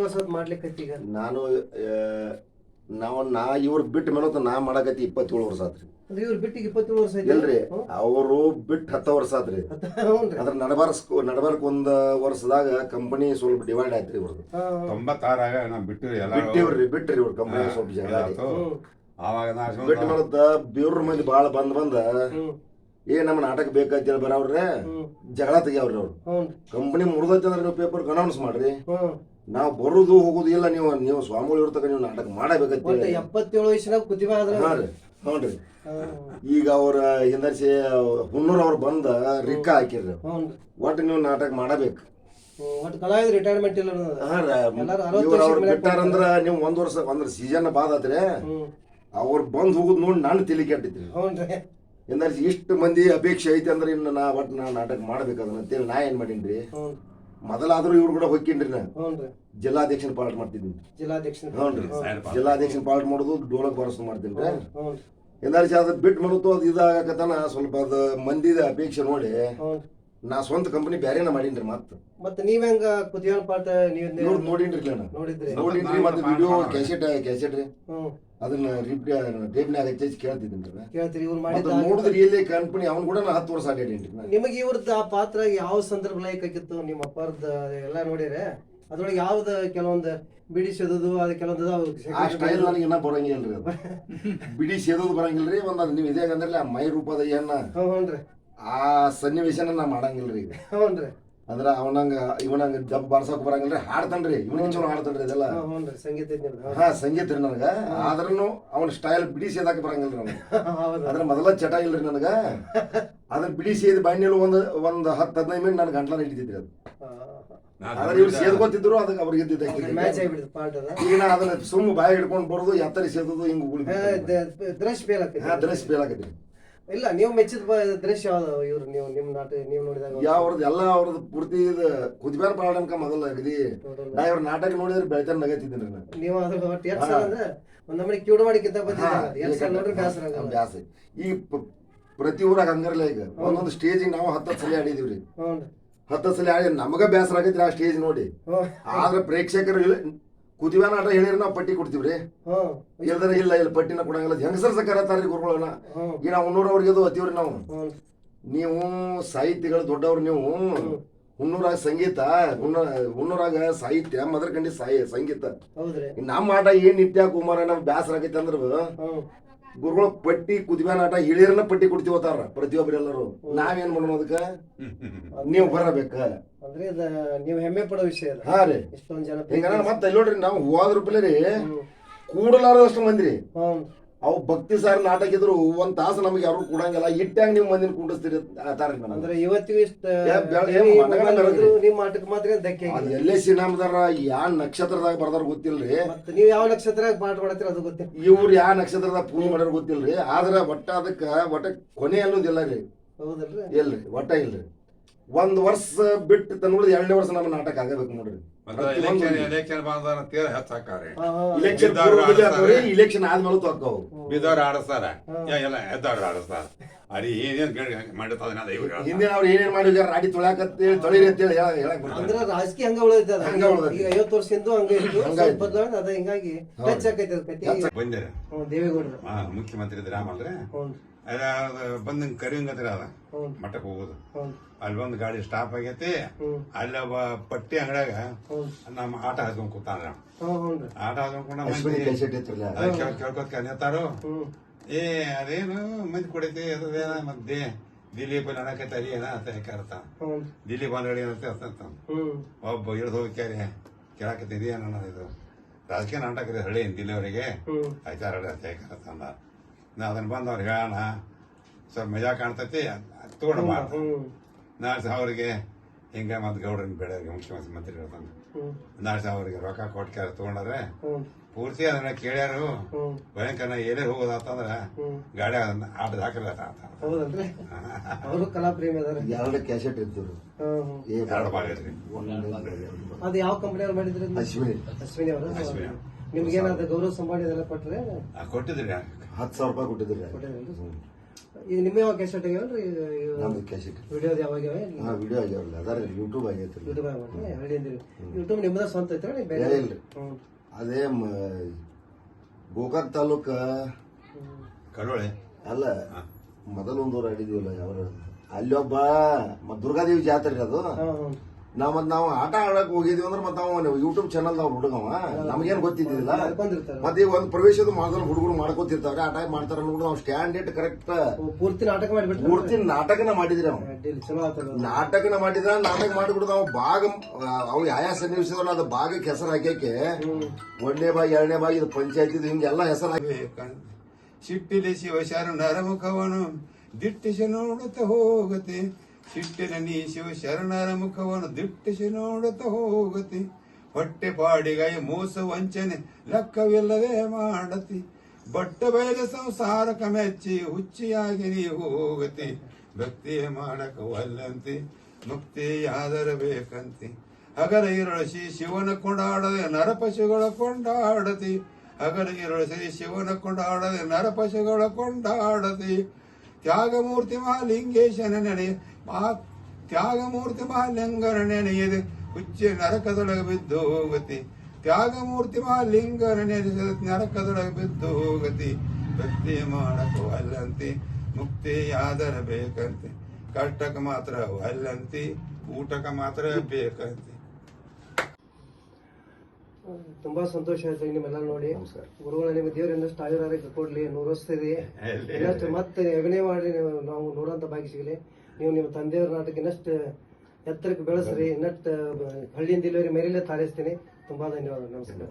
ಹೊಸದ್ ಮಾಡ್ಲಿಕ್ಕೈತಿ ಈಗ? ನಾನು ನಾವು ನಾ ಇವ್ರು ಬಿಟ್ಟ ಮೇಲೆ ನಾ ಮಾಡಕತ್ತಿ ಇಪ್ಪತ್ತೇಳು ವರ್ಷ ಆತ್ರಿ. ಅಂದ್ರೆ ಇವ್ರು ಬಿಟ್ಟಿಗೆ ಇಪ್ಪತ್ತೇಳು ವರ್ಷ ಐತಿ ಎಲ್ರಿ ಅವರು ಬಿಟ್ಟು ಹತ್ತು ವರ್ಷ ಆತ್ರಿ. ಅದ್ರ ನಡಬಾರ್ಸ್ ನಡಬಾರ್ಕ ಒಂದ್ ವರ್ಷದಾಗ ಕಂಪನಿ ಸ್ವಲ್ಪ ಡಿವೈಡ್ ಆಯ್ತ್ರಿ ಇವ್ರದ್ದು. ತೊಂಬತ್ತಾರಾಗ ಎಲ್ಲ ಬಿಟ್ಟಿವ್ರಿ ಬಿಟ್ರಿ ಇವ್ರ ಕಂಪನಿ ಸ್ವಲ್ಪ ಜಗಳ ಆಯ್ತು. ಆವಾಗ ನಾ ಬಿಟ್ಟ ಬೇವ್ರ ಮಂದಿ ಬಾಳ ಬಂದ್ ಬಂದ ಏ ನಮ್ಮ ನಾಟಕ ಬೇಕಂತೇಳಿ ಬರವ್ರೆ. ಜಗಳ ತೆಗಿಯವ್ರಿ ಅವ್ರು. ಕಂಪನಿ ಮುರಿದೈತೆ ಅಂದ್ರೆ ನೀವು ಪೇಪರ್ ಅನೌನ್ಸ್ ಮಾಡ್ರಿ. ನಾವು ಬರುದು ಹೋಗುದು ಇಲ್ಲ ನೀವು ನೀವು ಸ್ವಾಮಿಗಳು ಇರ್ತಕ್ಕ ನೀವು ನಾಟಕ ಒಟ್ಟು ಮಾಡಬೇಕಂತೇಳಿ ಎಪ್ಪತ್ತೇಳು ವಯಸ್ಸಿನಾಗ ಕುತಿಬ ಆದ್ರ ಹಾ ರೀ. ಈಗ ಅವ್ರ ಹಿಂದರ್ಸಿ ಹುಣ್ಣೂರ್ ಅವ್ರು ಬಂದ ರಿಕ್ಕ ಹಾಕಿರ್ರಿ ಹ್ಞೂನ್ರಿ. ಒಟ್ಟು ನೀವು ನಾಟಕ ಮಾಡಬೇಕು. ಒಟ್ಟು ಕಲಾವಿದ ರಿಟೈರ್ಮೆಂಟ್ ಇಲ್ಲ ಅನ್ನೋದು. ಎಲ್ಲಾರು ಅರವತ್ತು ಇವ್ರು ಅವ್ರು ವರ್ಷದ ಮೇಲೆ ಬಿಟ್ಟಾರಂದ್ರ ನೀವು ಒಂದ್ ವರ್ಷ ಅಂದ್ರೆ ಸೀಸನ್ ಬಾದ್ ಆತ್ರಿ ಅವ್ರ ಬಂದ್ ಹೋಗುದ್ ನೋಡಿ ನಾನು ತಲೆ ಕೆಟ್ಟಿದ್ರಿ ಹ್ಞೂನ್ರಿ. ಹಿಂದರ್ಸಿ ಇಷ್ಟು ಮಂದಿ ಅಪೇಕ್ಷೆ ಐತಿ ಅಂದ್ರೆ ಇನ್ನು ನಾ ಒಟ್ಟು ನಾ ನಾಟಕ ಮಾಡ್ಬೇಕದನ್ನ ಅಂತೇಳಿ ನಾ ಏನ್ ಮಾಡೀನ್ರಿ ಹ್ಞೂನ್ರಿ. ಮೊದಲಾದ್ರೂ ಇವ್ರು ಕೂಡ ಹೋಗ್ಕಿನ್ರಿ ನಾ ಹ್ಞೂನ್ರಿ. ಜಿಲ್ಲಾಧ್ಯಕ್ಷನ ಪಾಲ್ಟ್ ಮಾಡ್ತಿದ್ದೀನಿ. ಜಿಲ್ಲಾಧ್ಯಕ್ಷ ಹ್ಞೂನ್ರಿ ಜಿಲ್ಲಾಧ್ಯಕ್ಷನ ಪಾಲ್ಟ್ ಮಾಡೋದು ಡೋಲಕ್ ಬರಸ್ ಮಾಡ್ತೀನಿ ಎಲ್ಲಾರು ಅದು ಬಿಟ್ಟು ಮಲತು ಅದು ಇದಾಗಕತನ ಸ್ವಲ್ಪ ಅದು ಮಂದಿದ ಅಪೇಕ್ಷೆ ನೋಡಿ. ನಾ ಸ್ವಂತ ಕಂಪನಿ ಬ್ಯಾರೇನ ಮಾಡಿನ್ರಿ ಮತ್ತೆ. ಮತ್ತೆ ನೀವ್ ಹೆಂಗ ಕುತಿಯೋನ್ ಪಾಠ ನೀವ್ ನೋಡಿ ನೋಡಿನ್ರಿ ನಾನು. ನೋಡಿದ್ರಿ. ನೋಡಿನ್ರಿ ಮತ್ತೆ ವಿಡಿಯೋ ಕ್ಯಾಸೆಟ್ ಕ್ಯಾಸೆಟ್ ರೀ. ಅದನ್ನ ಅದನ್ನ ಟೇಪ್ನ್ಯಾಗ ಹಚ್ಚಿ ಕೇಳ್ತಿದ್ದೀನಿ ರೀ. ಕೇಳ್ತೀರಿ ಇವ್ರು ಮತ್ತೆ ಮಾಡಿದ ನೋಡಿದ್ರಿ ಇಲ್ಲೇ ಕಂಪನಿ ಅವ್ನು ಕೂಡ ನಾ ಹತ್ತು ವರ್ಷ ಅಡ್ಡಾಡೀನ್ರಿ ನಿಮಗೆ ಇವ್ರದ್ದು ಆ ಪಾತ್ರ ಯಾವ ಸಂದರ್ಭ ಲೈಕ್ ಆಗಿತ್ತು? ನಿಮ್ಮ ಅಪ್ಪಾರ್ದ ಎಲ್ಲ ನೋಡಿರೆ. ಅದ್ರೊಳಗೆ ಯಾವ್ದು ಕೆಲವೊಂದು ಬಿಡಿ ಸೆದದು ಅದು ಕೆಲವೊಂದು. ಆ ಸ್ಟೈಲ್ ನನಗೆ ಇನ್ನ ಬರಂಗಿಲ್ಲ ಅದು. ಬಿಡಿ ಬರಂಗಿಲ್ಲ ರೀ ಒಂದು ನೀವು ಇದೇ ಆ ಮೈ ರೂಪದ ಏನ? ಹ್ಞೂ ಹ್ಞೂನ್ರಿ. ಆ ಸನ್ನಿವೇಶನ ನಾ ಮಾಡಂಗಿಲ್ರಿ ಈಗ. ಹ್ಞೂನ್ರಿ ಅಂದ್ರ ಅವನಂಗ ಇವನಂಗ ಜಂಪ್ ಬಾರ್ಸಕ್ ಬರಂಗಿಲ್ರಿ ಹಾಡ್ತಾನ್ರಿ. ಇವನಿಗೆ ಚಲೋ ಹಾಡ್ತಾನ್ರಿ ಇದೆಲ್ಲ ಹ್ಞೂ ಹ್ಞೂನ್ರಿ ಸಂಗೀತ. ಹಾ ಸಂಗೀತ ರೀ ನನಗ. ಆದ್ರೂ ಅವನ ಸ್ಟೈಲ್ ಬಿಡಿಸಿದಾಕ ಬರಂಗಿಲ್ಲ ಬರಂಗಿಲ್ರಿ ನನಗೆ ಅದ್ರ ಮೊದಲ ಚಟ ಇಲ್ರಿ ನನಗ. ಅದನ್ನ ಬಿಡಿಸಿದ ಸೇದ್ ಒಂದ್ ಒಂದ್ ಹತ್ತು ಹದಿನೈದು ಮಿನಿಟ್ ನನ್ ಗಂಟ್ಲ ಹಿಡಿತಿದ್ರಿ ಅದು. ಆದ್ರೆ ಇವ್ರು ಸೇದ್ಕೊತಿದ್ರು ಅದಕ್ಕೆ ಅವ್ರಿಗೆ ಇದ್ದಿದ್ದ ಈಗ ನಾ ಅದನ್ನ ಸುಮ್ಮ ಬಾಯಿ ಹಿಡ್ಕೊಂಡು ಬರೋದು ಎತ್ತರಿ ಸೇದೋದು ಹಿಂಗ್ ಏ, ಉಗುಳಿ ದ- ದೃಶ್ಯ ಫೇಲ್ ಹಾ ದ್ರಶ್ ಬೇಲಾಕತ್ರಿ ಇಲ್ಲ ನೀವು ಮೆಚ್ಚಿದ ಬ- ದೃಶ್ಯ ಯಾವ್ದು ಇವ್ರು? ನೀವು ನಿಮ್ ನಾಟ ನೀವು ನೋಡಿದಾಗ ಯಾವ್ರದ್ದು ಎಲ್ಲ ಅವ್ರದ್ದು ಪೂರ್ತಿ ಇದು ಕುದಿಬ್ಯಾರ ಪಾಡನ್ಕ ಮೊದಲ ಅಗದಿ ನಾ ಇವ್ರ ನಾಟಕ ನೋಡಿದ್ರೆ ಬೆಳಿತಾರ ನಗತಿದ್ದೀನಿ ನಾನು. ನೀವು ಅದ್ರ ಒಟ್ಟು ಎಷ್ಟು ಸಲ ಅಂದ್ರೆ ಒಂದ್ ನಮ್ಮನೆ ಕಿವುಡು ಮಾಡಿಕ್ಕಿಂತ ಕಿತ್ತ ಎರಡು ಸಲ ನೋಡ್ರಿ ಬೇಸರ ಆಗಲ್ಲ ಬ್ಯಾಸ. ಈ ಪ- ಪ್ರತಿ ಊರಾಗ ಹಂಗರ್ಲ ಈಗ. ಒಂದೊಂದು ಸ್ಟೇಜಿಗೆ ನಾವು ಹತ್ತತ್ತು ಸಲ ಆಡಿದೀವ್ರಿ ಹ್ಞೂ ಹತ್ತತ್ತು ಸಲ ಆಡಿ ನಮಗ ಬೇಸರ ಆಗೈತ್ರಿ ಆ ಸ್ಟೇಜ್ ನೋಡಿ. ಹ್ಞೂ ಆದ್ರೆ ಪ್ರೇಕ್ಷಕರು ಇಲ್ಲ- ಕುದಿವ್ಯಾನ ಆಟ ಹೇಳಿದ್ರೆ ನಾವು ಪಟ್ಟಿ ಕೊಡ್ತೀವ್ರಿ. ಹ್ಞೂ ಇಲ್ದ್ರೆ ಇಲ್ಲ ಇಲ್ಲಿ ಪಟ್ಟಿನ ಕೊಡಂಗಿಲ್ಲ. ಹೆಂಗಸರ್ ತಾರಿ ಗುರುಗಳನ್ನ ಈಗ ನಾವು ಹುಣ್ಣೂರವ್ರಿಗೆ ಅದು ಅತಿವ್ರಿ ನಾವು. ನೀವು ಸಾಹಿತಿಗಳು ದೊಡ್ಡವ್ರು ನೀವು. ಹುಣ್ಣೂರಾಗ ಸಂಗೀತ ಹುಣ್ಣ ಹುಣ್ಣೂರಾಗ ಸಾಹಿತ್ಯ ಮದರ್ ಕಂಡಿ ಸಾಹಿ ಸಂಗೀತ. ನಮ್ಮ ಆಟ ಏನ್ ನಿತ್ಯ ಕುಮಾರ ನಮ್ ಬ್ಯಾಸರ ಆಗೈತೆ ಅಂದ್ರ ಗುರುಗಳು ಪಟ್ಟಿ ಕುದಿಬ್ಯಾನ ನಾಟ ಹಿಳಿಯರನ್ನ ಪಟ್ಟಿ ಕೊಡ್ತೀವತ್ತಾರ ಪ್ರತಿಯೊಬ್ಬರೆಲ್ಲರೂ. ನಾವೇನ್ ಮಾಡೋಣ ಅದಕ್ಕ? ನೀವು ಬರಬೇಕ. ಅಂದ್ರೆ ಇದ ನೀವು ಹೆಮ್ಮೆ ಪಡೋ ವಿಷಯ ಅದ ಹಾ ರೀ. ಇಷ್ಟೊಂದ್ ಜನ ಹಿಂಗ ಮತ್ತೆ ನೋಡ್ರಿ ನಾವು ಹೋದ್ರ ಪ್ಲೇ ರೀ ಕೂಡಲಾರದಷ್ಟು ಮಂದಿ ರೀ ಹ್ಞೂ ಅವು ಭಕ್ತಿ ಸಾರ್ ನಾಟಕ ಇದ್ರು ಒಂದ್ ತಾಸು ನಮ್ಗೆ ಯಾರು ಕೂಡಂಗಿಲ್ಲ. ಇಟ್ಟಾಗ ನೀವು ಮಂದಿನ ಕೂಡಿಸ್ತೀರಿ ಅಂದ್ರೆ ಇವತ್ತಿಗೂ. ನಿಮ್ಮ ಮಾತ್ರ ಧಕ್ಕೆ ಎಲ್ಲೇ ಸಿನಿಮಾದಾರ ಯಾ ನಕ್ಷತ್ರದಾಗ ಬರ್ದಾರ ಗೊತ್ತಿಲ್ರಿ. ನೀವು ಯಾವ ನಕ್ಷತ್ರ ಪಾಠ ಮಾಡತ್ತೀರ ಅದು ಗೊತ್ತಿಲ್ಲ. ಇವ್ರು ಯಾ ನಕ್ಷತ್ರದಾಗ ಪೂಜೆ ಮಾಡ್ಯಾರ ಗೊತ್ತಿಲ್ರಿ. ಆದ್ರ ಒಟ್ಟ ಅದಕ್ಕ ಒಟ್ಟ ಕೊನೆ ಅನ್ನೋದಿಲ್ಲ ರೀ. ಹೌದಲ್ರಿ. ಇಲ್ರಿ ಒಟ್ಟ ಇಲ್ರಿ. ಒಂದ್ ವರ್ಷ ಬಿಟ್ಟು ತನ್ನ ಎರಡನೇ ವರ್ಷ ನಮ್ಮ ನಾಟಕ ಆಗಬೇಕು ನೋಡ್ರಿ. ಎಲೆಕ್ಷನ್ ಎಲೆಕ್ಷನ್ ಹೆಚ್ಚಾಕಾರಿ ಹಾ. ಇಲೆಕ್ಷನ್ ಇಲೆಕ್ಷನ್ ಆದ್ಮೇಲೆ ತೊಕ್ಕವು ಆಡಿಸ್ತಾರ. ಎಲ್ಲ ಎದ್ದವ್ರು ಆಡಿಸ್ತಾರ. ಅರಿ ಏನೇನ್ ಇವ್ರು ಹೇಳ್ತಾರೆ. ಹಿಂದಿನ ಅವ್ರು ಏನೇನ್ ಮಾಡಿದಾರ ರಾಡಿ ತೊಳ್ಯಾಕತ್ತೇಳಿ ತೊಳಿರಿ ಅಂತೇಳಿ ಹೇಳ ಹೇಳಕ್ ಅಂದ್ರೆ ರಾಜಕೀಯ ಹಂಗ ಉಳಿದ ಹಂಗ. ಈಗ ಐವತ್ತು ವರ್ಷದಿಂದ ಹಂಗ ಇತ್ತು ಬದಲಾವಣೆ ಅದ ಹಿಂಗಾಗಿ ಹೆಚ್ಚಾಕೈತೆ ಬಂದಿರ? ದೇವೇಗೌಡರು. ಮುಖ್ಯಮಂತ್ರಿ ಇದ್ರ ಬಂದ್ ಅದ ಹ್ಞೂ ಮಠಕ್ಕೆ ಹೋಗುದು. ಅಲ್ಲಿ ಬಂದ್ ಗಾಡಿ ಸ್ಟಾಪ್ ಆಗೈತಿ. ಅಲ್ಲ ಒಬ್ಬ ಪಟ್ಟಿ ಅಂಗಡ್ಯಾಗ ನಮ್ ನಮ್ಮ ಆಟ ಹಾಕೊಂಡ್ ಕೂತಾನ ಆಟ ಹಾಕೊಂಡ್ ಕೇಳ್ಕೊತ್ ಏ ಅದೇನು ಮಂದಿ ಕೊಡೈತಿ ಅದೇನ ಮತ್ತೆ ದಿಲೀಪ್ ನಡಕೈತಾರಿ ಏನ ಅಂತ ಹೇಳ್ಕಾರತ ಹ್ಞೂ ದಿಲೀಪ್ ಅಂಗಡಿ ಅಂತ ಅಂತ ಒಬ್ಬ ಇಳಿದು ಹೋಗ್ಯಾರಿ ಕೇಳಾಕತ್ತಿದಿ ಅನ್ನೋದು ಇದು. ರಾಜಕೀಯ ನಾಟಕ ರೀ ಹಳ್ಳಿ ದಿಲ್ಲಿ ಅವರಿಗೆ ಆಯ್ತಾರ ಅಂತ ಹೇಳ್ಕಾರತ ಅಂದ. ನಾ ಅದನ್ನ ಬಂದು ಅವ್ರಿಗೆ ಹೇಳೋಣ. ಸ್ವಲ್ಪ ಮಜಾ ಕಾಣ್ತೈತಿ. ತಗೊಂಡು ಬಾ ಅಂತ. ಹ್ಞೂ ನಾಳೆ ಅವ್ರಿಗೆ ಹಿಂಗ ಮತ್ತೆ ಗೌಡ್ರನ್ ಬೇಡ ಮುಖ್ಯಮಂತ್ರಿ ಮಂತ್ರಿ ಹೇಳ್ತಾನೆ ಹ್ಞೂ ನಾಳೆ ಅವ್ರಿಗೆ ರೊಕ್ಕ ಕೊಟ್ಕ್ಯಾರ ತಗೊಂಡ್ರೆ ಪೂರ್ತಿ ಅದನ್ನ ಕೇಳ್ಯಾರು. ಭಯಂಕರ ಏನೇ ಹೋಗೋದಾತಂದ್ರ ಗಾಡಿ ಅದನ್ನ ಆಟದ ಹಾಕಿಲ್ಲ ಅಂತ. ಅವರು ಕಲಾ ಪ್ರೇಮಿ ಅದಾರ. ಎರಡು ಕ್ಯಾಸೆಟ್. ಏ ಎರಡು ಭಾಗ ಅದು ಯಾವ ಕಂಪನಿಯವ್ರು ಮಾಡಿದ್ರಿ ಅದನ್ನ? ಅಶ್ವಿನಿ. ಅಶ್ವಿನಿ ಅವರು? ಅಶ್ವಿನಿ. ನಿಮ್ಗೇನಾದ್ರು ಗೌರವ ಸಂಬಳ ಅದೆಲ್ಲ ಕೊಟ್ರೆ? ಆ, ಕೊಟ್ಟಿದ್ರಿ ಹತ್ತು ಸಾವಿರ ರೂಪಾಯಿ ಕೊಟ್ಟಿದ್ರಿ ಇದು ಈಗ ನಿಮ್ಮ ಯಾವ ಕೆಸೆಟ್ ಆಗ್ಯಾವಲ್ರಿ ನಮ್ದು ಕ್ಯಾಸೆಟ್ ವಿಡಿಯೋದ ಯಾವಾಗ ಹಾ ವಿಡಿಯೋ ಆಗ್ಯಾವಲ್ಲ ಅದಾರ ಯೂಟ್ಯೂಬ್ ಆಗೈತಿ ಯೂಟ್ಯೂಬ್ ಹೇಳಿದ್ರಿ ಯೂಟ್ಯೂಬ್ ನಿಮ್ಮದ ಸ್ವಂತ ಐತ್ರಿ ಬೇರೆ ಇಲ್ರಿ ಅದೇ ಮ- ಗೋಕಾಕ್ ತಾಲೂಕ ಕಡೋಳೆ ಅಲ್ಲ ಮೊದಲು ಒಂದು ಊರು ಆಡಿದ್ವಲ್ಲ ಯಾವ ಅಲ್ಲೊಬ್ಬ ಒಬ್ಬ ದುರ್ಗಾದೇವಿ ಜಾತ್ರೆ ಅದು ನಾವ್ ಮತ್ ನಾವು ಆಟ ಆಡಕ್ ಹೋಗಿದ್ವಿ ಅಂದ್ರೆ ಮತ್ತ ಅವ ಯೂಟ್ಯೂಬ್ ಚಾನಲ್ ನಾವ್ ಹುಡುಗವ. ನಮಗೇನ್ ಗೊತ್ತಿದ್ದಿಲ್ಲ ಬಂದಿರ್ತಾರೆ. ಮತ್ತೆ ಈಗ ಒಂದ್ ಪ್ರವೇಶದ ಮಾಡಿದ್ರೆ ಹುಡುಗರು ಮಾಡ್ಕೋತಿರ್ತಾವ್ರೆ ಆಟ ಮಾಡ್ತಾರ ನೋಡ್ ನಾವು ಸ್ಟ್ಯಾಂಡ್ ಇಟ್ ಕರೆಕ್ಟ್ ಪೂರ್ತಿ ನಾಟಕ ಮಾಡಿಬಿಟ್ಟು ಪೂರ್ತಿ ನಾಟಕನ ಮಾಡಿದ್ರೆ ಅವ. ನಾಟಕನ ಮಾಡಿದ್ರ ನಾಟಕ ಮಾಡಿಬಿಟ್ಟು ನಾವು ಭಾಗ ಅವ್ ಯಾವ ಸನ್ನಿವೇಶದಲ್ಲ ಅದು ಭಾಗಕ್ಕೆ ಹೆಸರು ಹಾಕ್ಯಾಕೆ ಒಂದನೇ ಬಾಯಿ ಎರಡನೇ ಬಾಯಿ ಇದು ಪಂಚಾಯತಿ ಹಿಂಗೆಲ್ಲ ಹೆಸರು ಹಾಕಿ ಸಿಟ್ಟಿಲೆ ನರಮುಖವನು ಮುಖವನು ದಿಟ್ಟಿಸಿ ನೋಡುತ್ತ ಹೋಗತೆ ಸಿಟ್ಟಿನ ನೀ ಶಿವಶರಣರ ಮುಖವನ್ನು ದಿಟ್ಟಿಸಿ ನೋಡುತ್ತ ಹೋಗತಿ. ಹೊಟ್ಟೆ ಪಾಡಿಗೈ ಮೋಸ ವಂಚನೆ ಲೆಕ್ಕವಿಲ್ಲದೆ ಮಾಡತಿ. ಬಟ್ಟ ಬಯಲ ಸಂಸಾರಕ ಮೆಚ್ಚಿ ಹುಚ್ಚಿಯಾಗಿ ನೀ ಹೋಗತಿ. ಭಕ್ತಿಯ ಮಾಡಕ ಒಲ್ಲಂತೆ ಮುಕ್ತಿಯಾದರ ಬೇಕಂತಿ ಹಗಲ ಇರಳಸಿ ಶಿವನ ಕೊಂಡಾಡದೆ ನರಪಶುಗಳ ಕೊಂಡಾಡತಿ. ಹಗಲ ಇರಳಸಿ ಶಿವನ ಕೊಂಡಾಡದೆ ನರಪಶುಗಳ ಕೊಂಡಾಡತಿ. ತ್ಯಾಗಮೂರ್ತಿ ಮಹಾಲಿಂಗೇಶನ ನೆನೆಯ ಮಹಾ ತ್ಯಾಗಮೂರ್ತಿ ಮಹಾಲಿಂಗನ ನೆನೆಯದೆ ಉಚ್ಚ ನರಕದೊಳಗೆ ಬಿದ್ದು ಹೋಗತಿ. ತ್ಯಾಗಮೂರ್ತಿ ಮಹಾಲಿಂಗನ ನೆನೆಸದ ನರಕದೊಳಗೆ ಬಿದ್ದು ಹೋಗತಿ. ಭಕ್ತಿ ಮಾಡಕ ಅಲ್ಲಂತಿ, ಮುಕ್ತಿ ಆದರ ಬೇಕಂತೆ. ಕಷ್ಟಕ ಮಾತ್ರ ಅಲ್ಲಂತಿ, ಊಟಕ ಮಾತ್ರ ಬೇಕಂತೆ. ತುಂಬಾ ಸಂತೋಷ ಆಯ್ತು ನಿಮ್ಮೆಲ್ಲ ನೋಡಿ. ಗುರುಗಳ ನಿಮ್ಮ ದೇವ್ರ ಇನ್ನಷ್ಟು ಆಯುರಾರೋಗ್ಯ ಕೊಡ್ಲಿ ನೂರು ಇನ್ನಷ್ಟು ಮತ್ತೆ ಅಭಿನಯ ಮಾಡಿ ನೀವು ನೋಡುವಂತ ಭಾಗ್ಯ ಸಿಗಲಿ ನೀವು ನಿಮ್ಮ ತಂದೆಯವ್ರ ನಾಟಕ ಇನ್ನಷ್ಟು ಎತ್ತರಕ್ಕೆ ಬೆಳೆಸ್ರಿ ಇನ್ನಷ್ಟು ಹಳ್ಳಿಯಿಂದ ಇಲ್ಲಿವರೆಗೆ ಮೇರಿಲೆ ತಾರಿಸ್ತೀನಿ. ತುಂಬಾ ಧನ್ಯವಾದ ನಮಸ್ಕಾರ.